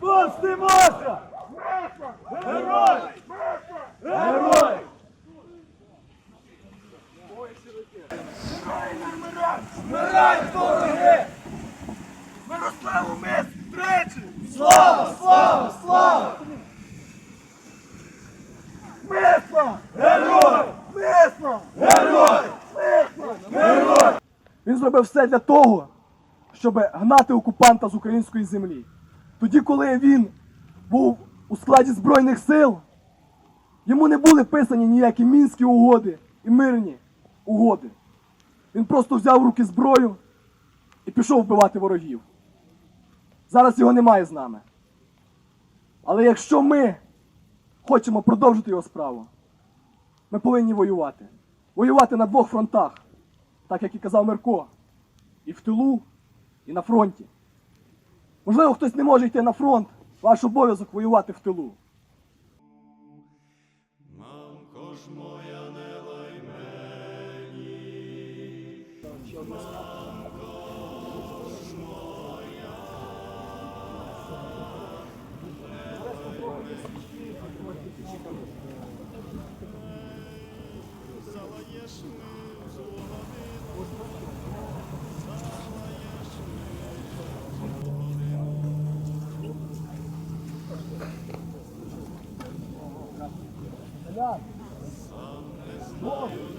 Повстимося! Герой! Герой! Вмирай, вороги! Мирославу мис тричі! Слава, слава! Мисла! Герой! Мисла! Герой! Мисла! Герой! Він зробив все для того, щоб гнати окупанта з української землі. Тоді, коли він був у складі Збройних сил, йому не були писані ніякі мінські угоди і мирні угоди. Він просто взяв в руки зброю і пішов вбивати ворогів. Зараз його немає з нами. Але якщо ми хочемо продовжити його справу, ми повинні воювати. Воювати на двох фронтах, так як і казав Мирко. І в тилу, і на фронті. Можливо, хтось не може йти на фронт, ваш обов'язок воювати в тилу. Мамко ж моя не лай мені. Helal. Bu